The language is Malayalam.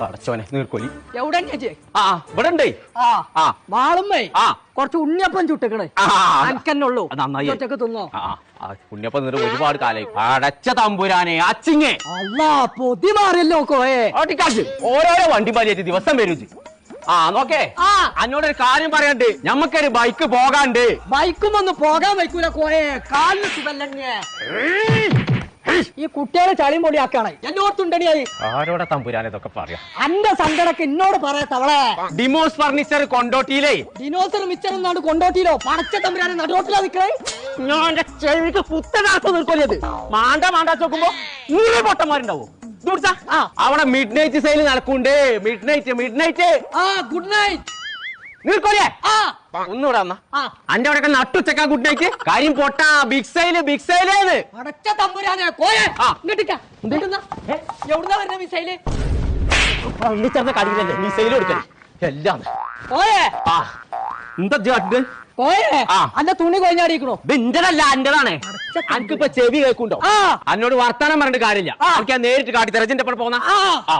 പടച്ചോനെ നീർക്കോലി എവിടെ ചേച്ചി ആ ഇവിടെ ഉണ്ടേ. ആ ആ. വാളുമ്മേ ആ. കുറച്ച് ഉണ്ണിയപ്പം ചുട്ടിക്കണേ. അനക്കന്നുള്ളൂ നന്നായി. ഒറ്റയ്ക്ക് തിന്നോ? ഉണ്ണിയപ്പം നിന്നിട്ട് ഒരുപാട് കാലായി. തമ്പുരാനെ അച്ചിങ്ങേ. അല്ല പൊതി മാറിയല്ലോ കോയെ. ഓട്ടിക്കാശ് ഓരോരോ വണ്ടി വലിയേറ്റ് ദിവസം വരും. ആ നോക്കേ. അന്നോട് ഒരു കാര്യം പറയണ്ട് ഞമ്മക്കൊരു ബൈക്ക് പോകാണ്ട് ബൈക്കും ഒന്ന് പോകാൻ വയ്ക്കൂല കോയെ. കാലിന് സുഖല്ലേ ഈ കുട്ടികളെ ചളിയും പൊളിയാക്കാണ് എന്നോർത്തുണ്ടണിയായി ആരോടെ തമ്പുരാനെ ഇതൊക്കെ പറയാ? അന്റെ സങ്കടക്ക് എന്നോട് പറയാ തവളെ. ഡിമോസ് ഫർണിച്ചർ കൊണ്ടോട്ടിയിലേ? ഡിനോസർ മിച്ചർ എന്നാണ് കൊണ്ടോട്ടിയിലോ? പടച്ച തമ്പുരാനെ നടുവോട്ടിലാ നിക്കണേ. ഞാൻ ചെവിക്ക് പുത്തനാർത്ത നിൽക്കൊല്ലത് മാണ്ട മാണ്ട ചോക്കുമ്പോ നൂറ് പൊട്ടന്മാരുണ്ടാവും. അവിടെ മിഡ് നൈറ്റ് സെയിൽ നടക്കുന്നുണ്ട് മിഡ് നൈറ്റ് മിഡ് നൈറ്റ് ആ ഗുഡ് നൈറ്റ് നീർക്കോലിയേ ആ. ഒന്നുകൂടെ അന്റെ അവിടെ നട്ടുച്ചക്ക ഗുഡ് കാര്യം പൊട്ടാ ബിഗ് സൈൽ ബിഗ് സൈലേന്ന് തമ്പുരാനെ എവിടുന്നാ വരുന്ന മിസൈൽ? ചേർന്ന മിസൈൽ എല്ലാം. എന്താ. അന്റെ തുണി കൊഞ്ഞാടിക്കണോ എന്റേതാണ് ചെവി കേൾക്കുണ്ടോ ആ. എന്നോട് വർത്താനം പറഞ്ഞിട്ട് കാര്യമില്ല. എനിക്ക് നേരിട്ട് കാട്ടി തെരച്ചിന്റെ പോന്നാ. ആ. ആ.